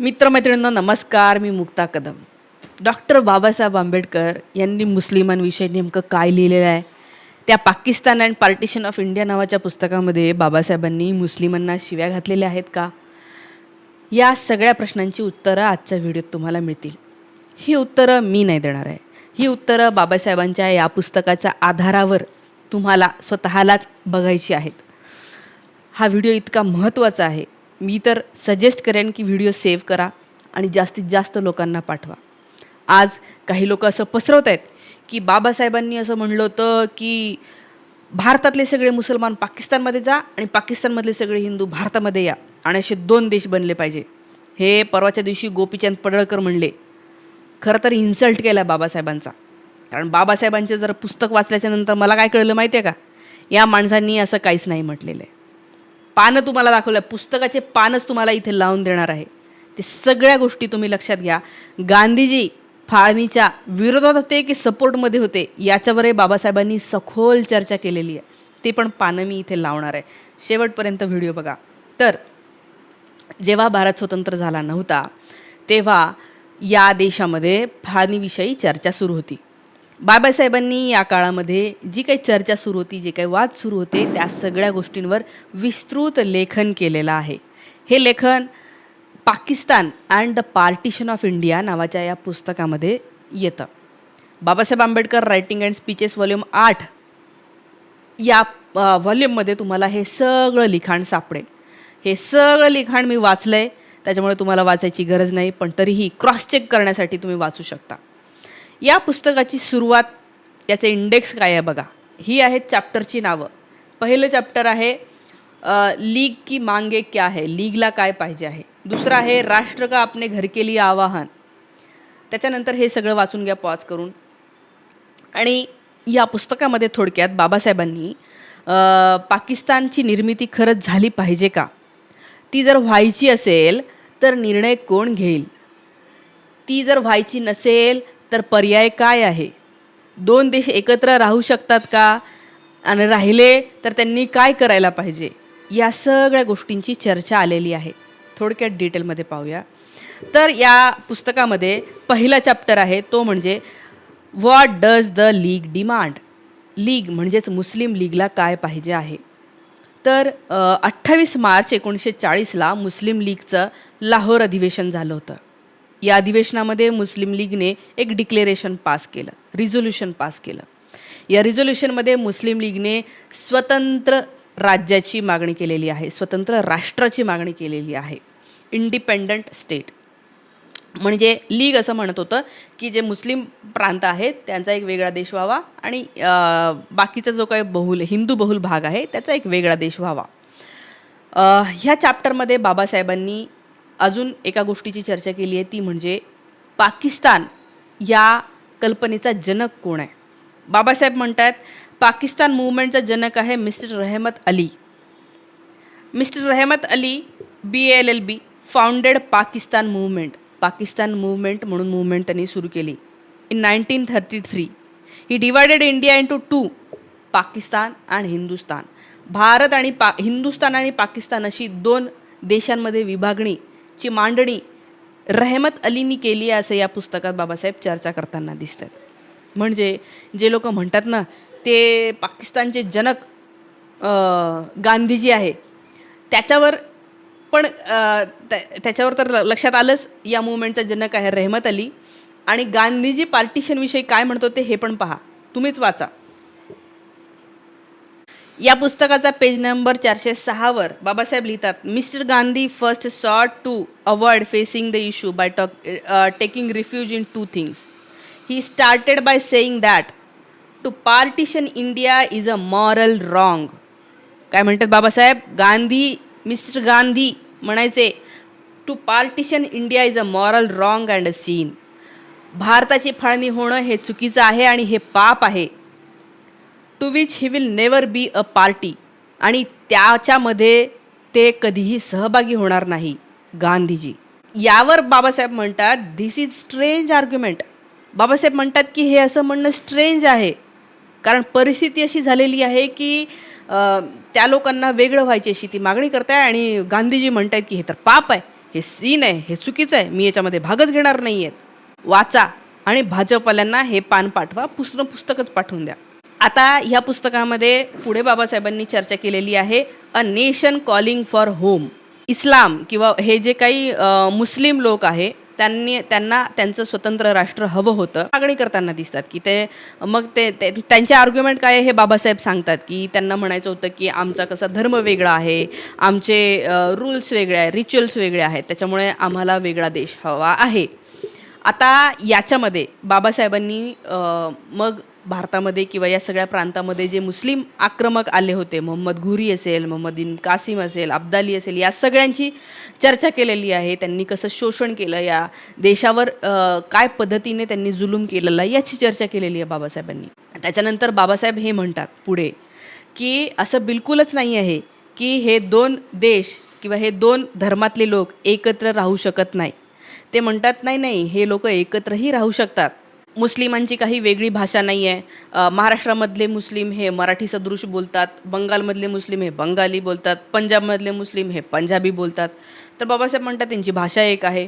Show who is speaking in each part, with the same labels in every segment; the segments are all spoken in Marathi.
Speaker 1: मित्रमैत्रिणींना नमस्कार. मी मुक्ता कदम. डॉक्टर बाबासाहेब आंबेडकर यांनी मुस्लिमांविषयी नेमकं काय लिहिलेलं आहे? त्या Pakistan and partition of India नावाच्या पुस्तकामध्ये बाबासाहेबांनी मुस्लिमांना शिव्या घातलेल्या आहेत का? या सगळ्या प्रश्नांची उत्तरं आजच्या व्हिडिओत तुम्हाला मिळतील. ही उत्तरं मी नाही देणार आहे. ही उत्तरं बाबासाहेबांच्या या पुस्तकाच्या आधारावर तुम्हाला स्वतःलाच बघायची आहेत. हा व्हिडिओ इतका महत्त्वाचा आहे मी तर सजेस्ट करेन की व्हिडिओ सेव्ह करा आणि जास्तीत जास्त लोकांना पाठवा. आज काही लोक असं पसरवत आहेत की बाबासाहेबांनी असं म्हणलं होतं की भारतातले सगळे मुसलमान पाकिस्तानमध्ये जा आणि पाकिस्तानमधले सगळे हिंदू भारतामध्ये या आणि असे दोन देश बनले पाहिजे. हे परवाच्या दिवशी गोपीचंद पडळकर म्हणले. खरं तर इन्सल्ट केला बाबासाहेबांचा. कारण बाबासाहेबांचे जर पुस्तक वाचल्याच्यानंतर मला काय कळलं माहिती आहे का? या माणसांनी असं काहीच नाही म्हटलेलं आहे. पानं तुम्हाला दाखवलं पुस्तकाचे पानच तुम्हाला इथे लावून देणार आहे. ते सगळ्या गोष्टी तुम्ही लक्षात घ्या. गांधीजी फाळणीच्या विरोधात होते की सपोर्टमध्ये होते? याच्यावरही बाबासाहेबांनी सखोल चर्चा केलेली आहे. ते पण पानं मी इथे लावणार आहे. शेवटपर्यंत व्हिडिओ बघा. तर जेव्हा भारत स्वतंत्र झाला नव्हता तेव्हा या देशामध्ये फाळणीविषयी चर्चा सुरू होती. बाबासाहेबांनी या काळामध्ये जी काही चर्चा सुरू होती जे काही वाद सुरू होते त्या सगळ्या गोष्टींवर विस्तृत लेखन केलेलं आहे. हे लेखन Pakistan and the partition of India नावाच्या या पुस्तकामध्ये येतं. Babasaheb Ambedkar writing and speeches volume आठ या व्हॉल्यूममध्ये तुम्हाला हे सगळं लिखाण सापडेल. हे सगळं लिखाण मी वाचलं आहे त्याच्यामुळे तुम्हाला वाचायची गरज नाही पण तरीही क्रॉस चेक करण्यासाठी तुम्ही वाचू शकता. या पुस्तकाची सुरुवात याचे इंडेक्स काय आहे बघा. ही आहेत चॅप्टरची नावं. पहिलं चॅप्टर आहे लीग की मांगे क्या है? लीगला काय पाहिजे आहे? दुसरं आहे राष्ट्र का आपने घर के लिए आवाहन? त्याच्यानंतर हे सगळं वाचून घ्या पॉज करून. आणि या पुस्तकामध्ये थोडक्यात बाबासाहेबांनी पाकिस्तानची निर्मिती खरंच झाली पाहिजे का? ती जर व्हायची असेल तर निर्णय कोण घेईल? ती जर व्हायची नसेल तर पर्याय काय आहे? दोन देश एकत्र राहू शकतात का? आणि राहिले तर त्यांनी काय करायला पाहिजे? या सगळ्या गोष्टींची चर्चा आलेली आहे. थोडक्यात डिटेलमध्ये पाहूया. तर या पुस्तकामध्ये पहिला चॅप्टर आहे तो म्हणजे what does the league demand league म्हणजेच मुस्लिम लीगला काय पाहिजे आहे? तर अठ्ठावीस मार्च एकोणीसशे चाळीसला मुस्लिम लीगचं लाहोर अधिवेशन झालं होतं. या अधिवेशनामध्ये मुस्लिम लीगने एक डिक्लेरेशन पास केलं रिझोल्युशन पास केलं. या रिझोल्युशनमध्ये मुस्लिम लीगने स्वतंत्र राज्याची मागणी केलेली आहे स्वतंत्र राष्ट्राची मागणी केलेली आहे. इंडिपेंडंट स्टेट म्हणजे लीग असं म्हणत होतं की जे मुस्लिम प्रांत आहेत त्यांचा एक वेगळा देश व्हावा आणि बाकीचा जो काही बहुल हिंदू बहुल भाग आहे त्याचा एक वेगळा देश व्हावा. ह्या चॅप्टरमध्ये बाबासाहेबांनी अजून एका गोष्टीची चर्चा केली आहे ती म्हणजे पाकिस्तान या कल्पनेचा जनक कोण आहे? बाबासाहेब म्हणत आहेत पाकिस्तान मुवमेंटचा जनक आहे mister Rahmat Ali. Mister Rahmat Ali B L L B founded Pakistan movement. Pakistan movement म्हणून मूवमेंट त्यांनी सुरू केली. In nineteen thirty three he divided India into two Pakistan and Hindustan. Bharat आणि पा हिंदुस्तान आणि पाकिस्तान अशी दोन देशांमध्ये विभागणी ची मांडणी रहमत अलीनी केली आहे असं या पुस्तकात बाबासाहेब चर्चा करताना दिसतात. म्हणजे जे लोक म्हणतात ना ते पाकिस्तानचे जनक गांधीजी आहे. त्याच्यावर पण त्या- त्याच्यावर तर ल- लक्षात आलंच या मुवमेंटचा जनक आहे रहमत अली. आणि गांधीजी पार्टिशनविषयी काय म्हणतो ते हे पण पहा. तुम्हीच वाचा. या पुस्तकाचा पेज नंबर चारशे सहावर बाबासाहेब लिहितात mister Gandhi first sought to avoid facing the issue by talk taking refuge in two things. He started by saying that to partition India is a moral wrong काय म्हणतात बाबासाहेब? गांधी मिस्टर गांधी म्हणायचे to partition India is a moral wrong and a sin भारताची फाळणी होणं हे चुकीचं आहे आणि हे पाप आहे. To which he will never be a party आणि त्याच्यामध्ये ते कधीही सहभागी होणार नाही गांधीजी. यावर बाबासाहेब म्हणतात this is strange argument Babasaheb म्हणतात की हे असं म्हणणं स्ट्रेंज आहे. कारण परिस्थिती अशी झालेली आहे की त्या लोकांना वेगळं व्हायची अशी ती मागणी करताय आणि गांधीजी म्हणतायत की हे तर पाप आहे हे सीन आहे हे चुकीचं आहे मी याच्यामध्ये भागच घेणार नाही आहेत वाचा आणि भाजपवाल्यांना हे पान पाठवा पुस्तक पुस्तकच पाठवून द्या. आता ह्या पुस्तकामध्ये पुढे बाबासाहेबांनी चर्चा केलेली आहे a nation calling for home. इस्लाम किंवा हे जे काही मुस्लिम लोक आहे त्यांनी त्यांना त्यांचं स्वतंत्र राष्ट्र हवं होतं. मागणी करताना दिसतात की ते मग ते त्यांचे आर्ग्युमेंट काय आहे हे बाबासाहेब सांगतात की त्यांना म्हणायचं होतं की आमचा कसा धर्म वेगळा आहे आमचे रूल्स वेगळे आहे रिच्युअल्स वेगळे आहेत त्याच्यामुळे आम्हाला वेगळा देश हवा आहे. आता याच्यामध्ये बाबासाहेबांनी मग भारतामध्ये किंवा या सगळ्या प्रांतामध्ये जे मुस्लिम आक्रमक आले होते मोहम्मद घुरी असेल मोहम्मद इन कासिम असेल अब्दाली असेल या सगळ्यांची चर्चा केलेली आहे. त्यांनी कसं शोषण केलं या देशावर काय पद्धतीने त्यांनी जुलूम केलेला आहे याची चर्चा केलेली आहे बाबासाहेबांनी. त्याच्यानंतर बाबासाहेब हे म्हणतात पुढे की असं बिलकुलच नाही आहे की हे दोन देश किंवा हे दोन धर्मातले लोक एकत्र राहू शकत नाही. ते म्हणतात नाही नाही हे लोक एकत्रही राहू शकतात. मुस्लिमांची काही वेगळी भाषा नाही आहे महाराष्ट्रामधले मुस्लिम हे मराठी सदृश बोलतात बंगालमधले मुस्लिम हे बंगाली बोलतात पंजाबमधले मुस्लिम हे पंजाबी बोलतात. तर बाबासाहेब म्हणतात त्यांची भाषा एक आहे.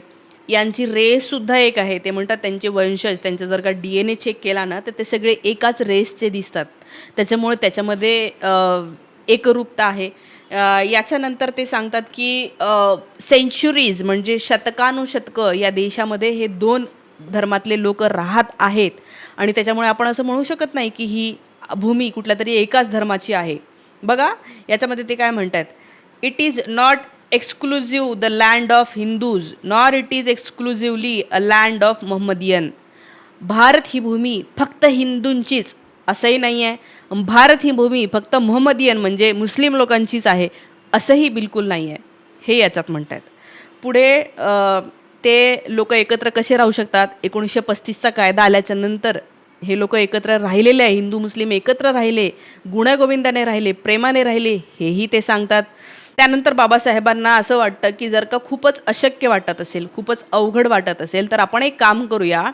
Speaker 1: यांची रेससुद्धा एक आहे. ते म्हणतात त्यांचे वंशज त्यांचा जर का डी एन ए चेक केला ना तर ते सगळे एकाच रेसचे दिसतात. त्याच्यामुळे त्याच्यामध्ये एकरूपता आहे. याच्यानंतर ते सांगतात की सेंच्युरीज म्हणजे शतकानुशतकं या देशामध्ये हे दोन धर्मातले लोक राहत आहेत. आणि त्याच्यामुळे आपण असं म्हणू शकत नाही की ही भूमी कुठल्या तरी एकाच धर्माची आहे. बघा याच्यामध्ये ते काय म्हणतात it is not exclusive the land of Hindus nor it is exclusively a land of Mohammedan Bharat ही भूमी फक्त हिंदूंचीच असंही नाही आहे भारत ही भूमी फक्त मोहम्मदियन म्हणजे मुस्लिम लोकांचीच आहे असंही बिलकुल नाही आहे हे याच्यात म्हणतात पुढे ते लोक एकत्र कसे राहू शकतात? एकोणीसशे पस्तीसचा कायदा आल्याच्यानंतर हे लोक एकत्र राहिलेले आहे. हिंदू मुस्लिम एकत्र राहिले गुण्यागोविंदाने राहिले प्रेमाने राहिले हेही ते सांगतात. त्यानंतर बाबासाहेबांना असं वाटतं की जर का खूपच अशक्य वाटत असेल खूपच अवघड वाटत असेल तर आपण एक काम करूया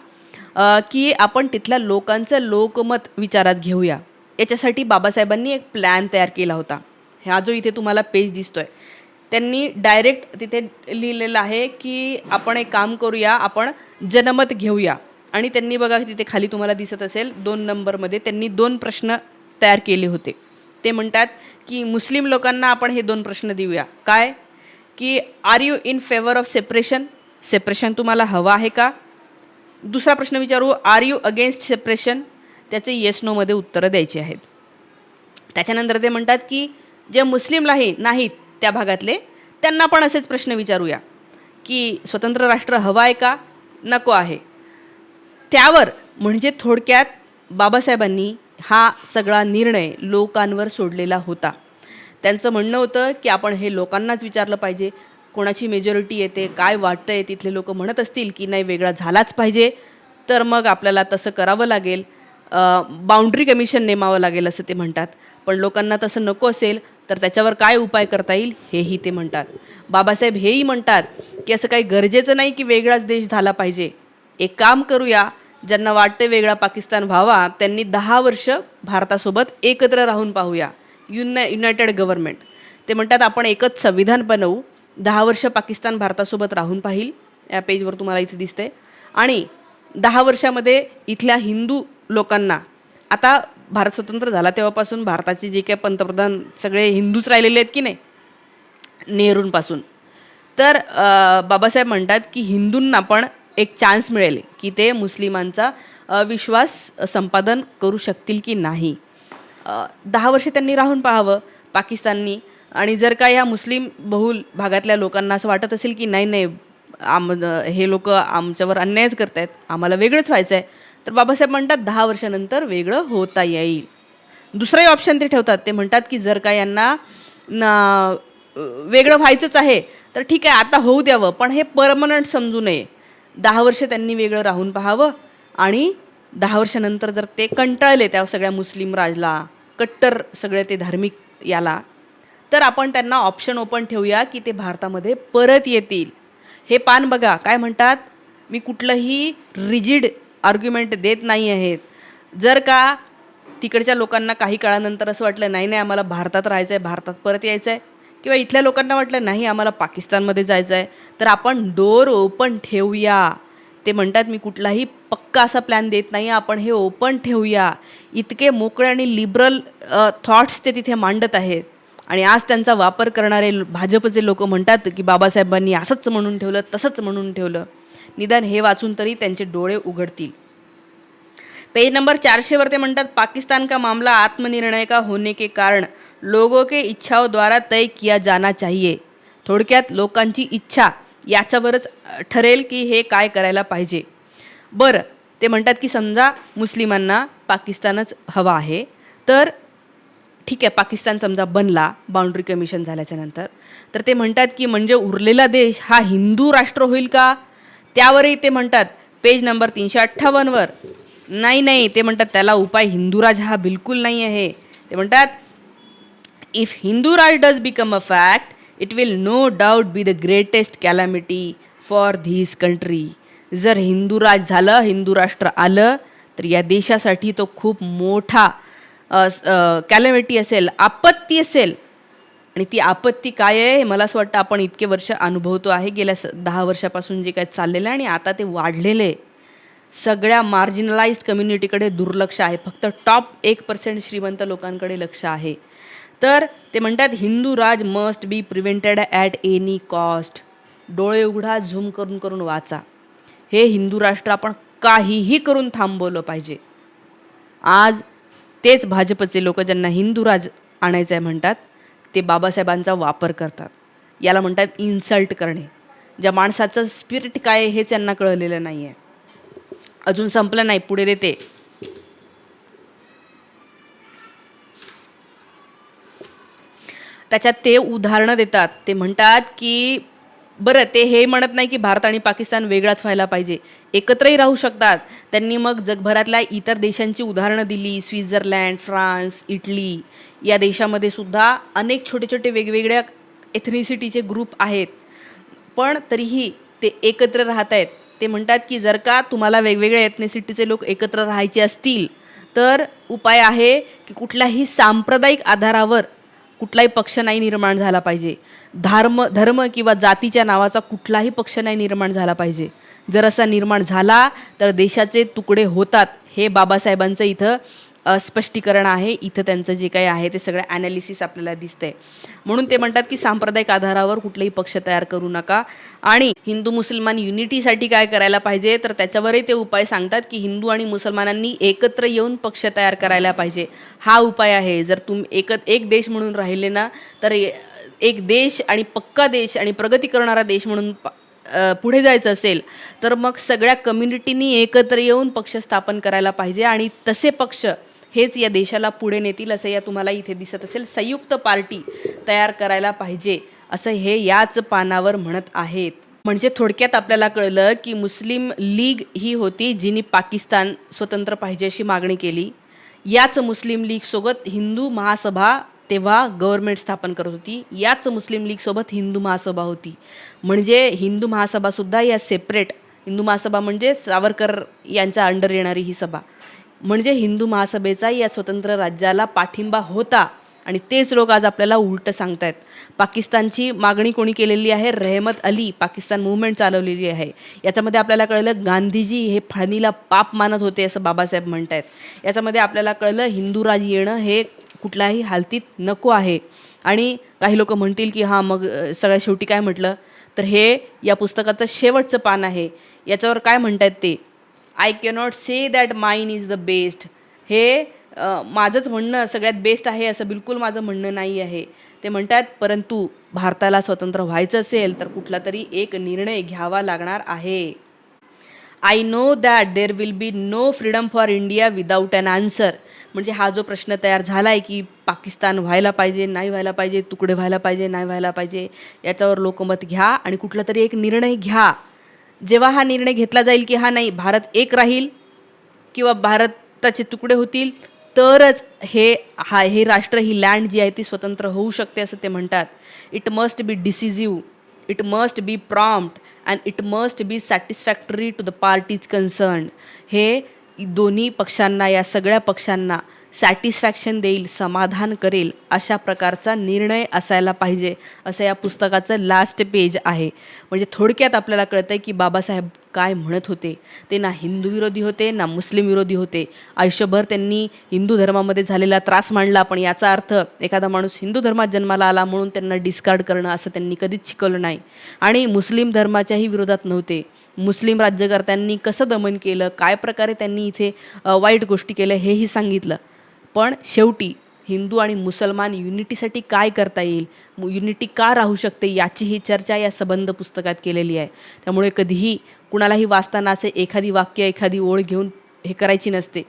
Speaker 1: की आपण तिथल्या लोकांचं लोकमत विचारात घेऊया. याच्यासाठी बाबासाहेबांनी एक प्लॅन तयार केला होता. हा जो इथे तुम्हाला पेज दिसतोय. त्यांनी डायरेक्ट तिथे लिहिलेलं आहे की आपण एक काम करूया आपण जनमत घेऊया. आणि त्यांनी बघा तिथे खाली तुम्हाला दिसत असेल दोन नंबरमध्ये त्यांनी दोन प्रश्न तयार केले होते. ते म्हणतात की मुस्लिम लोकांना आपण हे दोन प्रश्न देऊया. काय? की are you in favour of separation separation तुम्हाला हवं आहे का? दुसरा प्रश्न विचारू आर यू अगेन्स्ट सेपरेशन त्याचे येस नोमध्ये उत्तरं द्यायची आहेत. त्याच्यानंतर ते म्हणतात की जे मुस्लिमलाही नाहीत त्या भागातले त्यांना पण असेच प्रश्न विचारूया की स्वतंत्र राष्ट्र हवं आहे का? नको आहे. त्यावर म्हणजे थोडक्यात बाबासाहेबांनी हा सगळा निर्णय लोकांवर सोडलेला होता. त्यांचं म्हणणं होतं की आपण हे लोकांनाच विचारलं पाहिजे कोणाची मेजॉरिटी येते काय वाटतं आहे तिथले लोक म्हणत असतील की नाही वेगळा झालाच पाहिजे तर मग आपल्याला तसं करावं लागेल. बाउंड्री कमिशन नेमावं लागेल असं ते म्हणतात. पण लोकांना तसं नको असेल तर त्याच्यावर काय उपाय करता येईल हेही ते म्हणतात. बाबासाहेब हेही म्हणतात की असं काही गरजेचं नाही की वेगळाच देश झाला पाहिजे. एक काम करूया ज्यांना वाटते वेगळा पाकिस्तान व्हावा त्यांनी दहा वर्ष भारतासोबत एकत्र राहून पाहूया. Unite united government. ते म्हणतात आपण एकच संविधान बनवू दहा वर्ष पाकिस्तान भारतासोबत राहून पाहिल. या पेजवर तुम्हाला इथे दिसते आणि दहा वर्षामध्ये इथल्या हिंदू लोकांना आता भारत स्वतंत्र झाला तेव्हापासून भारताचे जे काही पंतप्रधान सगळे हिंदूच राहिलेले आहेत की नाही? नेहरूंपासून. तर बाबासाहेब म्हणतात की हिंदूंना पण एक चान्स मिळेल की ते मुस्लिमांचा विश्वास संपादन करू शकतील की नाही. दहा वर्षे त्यांनी राहून पाहावं पाकिस्ताननी. आणि जर का या मुस्लिम बहुल भागातल्या लोकांना असं वाटत असेल की नाही नाही आम हे लोक आमच्यावर अन्यायच करत आहेत आम्हाला वेगळंच व्हायचं आहे तर बाबासाहेब म्हणतात दहा वर्षानंतर वेगळं होता येईल. दुसरंही ऑप्शन ते ठेवतात. ते म्हणतात की जर का यांना ना वेगळं व्हायचंच आहे तर ठीक आहे आता होऊ द्यावं पण हे परमनंट समजू नये. दहा वर्ष त्यांनी वेगळं राहून पाहावं आणि दहा वर्षानंतर जर ते कंटाळले त्या सगळ्या मुस्लिम राजला कट्टर सगळे ते धार्मिक याला तर आपण त्यांना ऑप्शन ओपन ठेवूया की ते भारतामध्ये परत येतील. हे पान बघा. काय म्हणतात? मी कुठलंही रिजिड आर्ग्युमेंट देत नाही आहेत. जर का तिकडच्या लोकांना काही काळानंतर असं वाटलं नाही नाही आम्हाला भारतात राहायचं आहे भारतात परत यायचं आहे किंवा इथल्या लोकांना वाटलं नाही आम्हाला पाकिस्तानमध्ये जायचं आहे तर आपण डोर ओपन ठेवूया. ते म्हणतात मी कुठलाही पक्का असा प्लॅन देत नाही आपण हे ओपन ठेवूया. इतके मोकळे आणि लिबरल थॉट्स ते तिथे मांडत आहेत. आणि आज त्यांचा वापर करणारे भाजपचे लोक म्हणतात की बाबासाहेबांनी असंच म्हणून ठेवलं तसंच म्हणून ठेवलं. निदान हे वाचून तरी त्यांचे डोळे उघडतील. पेज नंबर चारशेवर ते म्हणतात पाकिस्तान का मामला आत्मनिर्णय का होने के कारण लोगों के इच्छाओं द्वारा तय किया जाना चाहिए. थोडक्यात लोकांची इच्छा याच्यावरच ठरेल की हे काय करायला पाहिजे. बरं ते म्हणतात की समजा मुस्लिमांना पाकिस्तानच हवा आहे तर ठीक आहे पाकिस्तान समजा बनला बाउंड्री कमिशन झाल्याच्यानंतर तर ते म्हणतात की म्हणजे उरलेला देश हा हिंदू राष्ट्र होईल का? त्यावरही ते म्हणतात पेज नंबर तीनशे अठ्ठावन्नवर नाही नाही ते म्हणतात त्याला उपाय हिंदूराज हा बिलकुल नाही आहे. ते म्हणतात if Hindu raj does become a fact it will no doubt be the greatest calamity for this country जर हिंदू राज झालं हिंदू राष्ट्र आलं तर या देशासाठी तो खूप मोठा कॅलॅमिटी असेल आपत्ती असेल आणि ती आपत्ती काय आहे मला असं वाटतं आपण इतके वर्ष अनुभवतो आहे. गेल्या स दहा वर्षापासून जे काय चाललेलं आहे आणि आता ते वाढलेलं आहे. सगळ्या मार्जिनलाइज्ड कम्युनिटीकडे दुर्लक्ष आहे. फक्त टॉप एक पर्सेंट श्रीमंत लोकांकडे लक्ष आहे. तर ते म्हणतात Hindu raj must be prevented at any cost डोळे उघडा झूम करून करून वाचा. हे हिंदू राष्ट्र आपण काहीही करून थांबवलं पाहिजे. आज तेच भाजपचे लोक ज्यांना हिंदू राज आणायचं आहे म्हणतात ते बाबासाहेबांचा वापर करतात. याला म्हणतात इन्सल्ट करणे. ज्या माणसाचं स्पिरिट काय हेच यांना कळलेलं नाही आहे अजून संपलं नाही पुढे देते. त्याच्यात ते उदाहरणं देतात. ते म्हणतात की बरं ते हे म्हणत नाही की भारत आणि पाकिस्तान वेगळाच व्हायला पाहिजे. एकत्रही राहू शकतात. त्यांनी मग जगभरातल्या इतर देशांची उदाहरणं दिली. स्वित्झर्लंड फ्रान्स इटली या देशामध्ये सुद्धा अनेक छोटे छोटे वेगवेगळ्या एथनिसिटीचे ग्रुप आहेत. पण तरीही ते एकत्र राहत आहेत. ते म्हणतात की जर का तुम्हाला वेगवेगळ्या एथनिसिटीचे लोक एकत्र राहायचे असतील तर उपाय आहे की कुठल्याही सांप्रदायिक आधारावर कुठलाही पक्ष नाही निर्माण झाला पाहिजे. धर्म धर्म किंवा जातीच्या नावाचा कुठलाही पक्ष नाही निर्माण झाला पाहिजे. जर असा निर्माण झाला तर देशाचे तुकडे होतात हे बाबासाहेबांचं इथं स्पष्टीकरण आहे. इथं त्यांचं जे काही आहे ते सगळं ॲनालिसिस आपल्याला दिसतंय. म्हणून ते म्हणतात की सांप्रदायिक आधारावर कुठलेही पक्ष तयार करू नका. आणि हिंदू मुसलमान युनिटीसाठी काय करायला पाहिजे? तर त्याच्यावरही ते उपाय सांगतात की हिंदू आणि मुसलमानांनी एकत्र येऊन पक्ष तयार करायला पाहिजे. हा उपाय आहे. जर तुम एकत एक देश म्हणून राहिले ना तर एक देश आणि पक्का देश आणि प्रगती करणारा देश म्हणून पुढे जायचं असेल तर मग सगळ्या कम्युनिटीनी एकत्र येऊन पक्ष स्थापन करायला पाहिजे. आणि तसे पक्ष हेच या देशाला पुढे नेतील असं या तुम्हाला इथे दिसत असेल. संयुक्त पार्टी तयार करायला पाहिजे असं हे याच पानावर म्हणत आहेत. म्हणजे थोडक्यात आपल्याला कळलं की मुस्लिम लीग ही होती जिने पाकिस्तान स्वतंत्र पाहिजे अशी मागणी केली. याच मुस्लिम लीगसोबत हिंदू महासभा तेव्हा गव्हर्नमेंट स्थापन करत होती. याच मुस्लिम लीगसोबत हिंदू महासभा होती. म्हणजे हिंदू महासभासुद्धा या सेपरेट हिंदू महासभा म्हणजे सावरकर यांच्या अंडर येणारी ही सभा. म्हणजे हिंदू महासभेचा या स्वतंत्र राज्याला पाठिंबा होता. आणि तेच लोक आज आपल्याला उलटं सांगतायत. पाकिस्तानची मागणी कोणी केलेली आहे? रहमत अली पाकिस्तान मुवमेंट चालवलेली आहे. याच्यामध्ये आपल्याला कळलं गांधीजी हे फळणीला पाप मानत होते असं बाबासाहेब म्हणतायत. याच्यामध्ये आपल्याला कळलं हिंदू राज येणं हे कुठल्याही हालतीत नको आहे. आणि काही लोक म्हणतील की हां मग सगळ्या शेवटी काय म्हटलं? तर हे या पुस्तकाचं शेवटचं पान आहे. याच्यावर काय म्हणतायत ते? I cannot say that mine is the best हे माझंच म्हणणं सगळ्यात बेस्ट आहे असं बिलकुल माझं म्हणणं नाही आहे. ते म्हणतात परंतु भारताला स्वतंत्र व्हायचं असेल तर कुठला तरी एक निर्णय घ्यावा लागणार आहे. I know that there will be no freedom for India without an answer म्हणजे हा जो प्रश्न तयार झाला आहे की पाकिस्तान व्हायला पाहिजे नाही व्हायला पाहिजे तुकडे व्हायला पाहिजे नाही व्हायला पाहिजे याच्यावर लोकमत घ्या आणि कुठला तरी एक निर्णय घ्या. जेव्हा हा निर्णय घेतला जाईल की हा नाही भारत एक राहील किंवा भारताचे तुकडे होतील तरच हे हा हे राष्ट्र ही लँड जी आहे ती स्वतंत्र होऊ शकते असं ते म्हणतात. It must be decisive it must be prompt and it must be satisfactory to the parties concerned हे दोन्ही पक्षांना या सगळ्या पक्षांना सॅटिस्फॅक्शन देईल समाधान करेल अशा प्रकारचा निर्णय असायला पाहिजे असं या पुस्तकाचं लास्ट पेज आहे. म्हणजे थोडक्यात आपल्याला कळतं आहे की बाबासाहेब काय म्हणत होते. ते ना हिंदू विरोधी होते ना मुस्लिम विरोधी होते. आयुष्यभर त्यांनी हिंदू धर्मामध्ये झालेला त्रास मांडला पण याचा अर्थ एखादा माणूस हिंदू धर्मात जन्माला आला म्हणून त्यांना डिस्कार्ड करणं असं त्यांनी कधीच शिकवलं नाही. आणि मुस्लिम धर्माच्याही विरोधात नव्हते. मुस्लिम राज्यकर्त्यांनी कसं दमन केलं काय प्रकारे त्यांनी इथे वाईट गोष्टी केल्या हेही सांगितलं. पण शेवटी हिंदू आणि मुसलमान युनिटीसाठी काय करता येईल? युनिटी का राहू शकते याची ही चर्चा या सबंध पुस्तकात केलेली आहे. त्यामुळे कधीही कुणालाही वाचताना असे एखादी वाक्य एखादी ओळ घेऊन हे करायची नसते.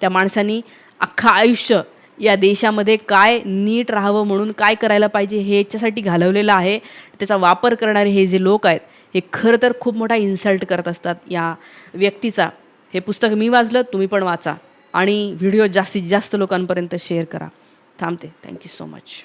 Speaker 1: त्या माणसानी अख्खं आयुष्य या देशामध्ये काय नीट राहावं म्हणून काय करायला पाहिजे हे याच्यासाठी घालवलेलं आहे. त्याचा वापर करणारे हे जे लोक आहेत हे खरं तर खूप मोठा इन्सल्ट करत असतात या व्यक्तीचा. हे पुस्तक मी वाचलं तुम्ही पण वाचा. आणि व्हिडिओ जास्तीत जास्त लोकांपर्यंत शेअर करा. थांबते. Thank you so much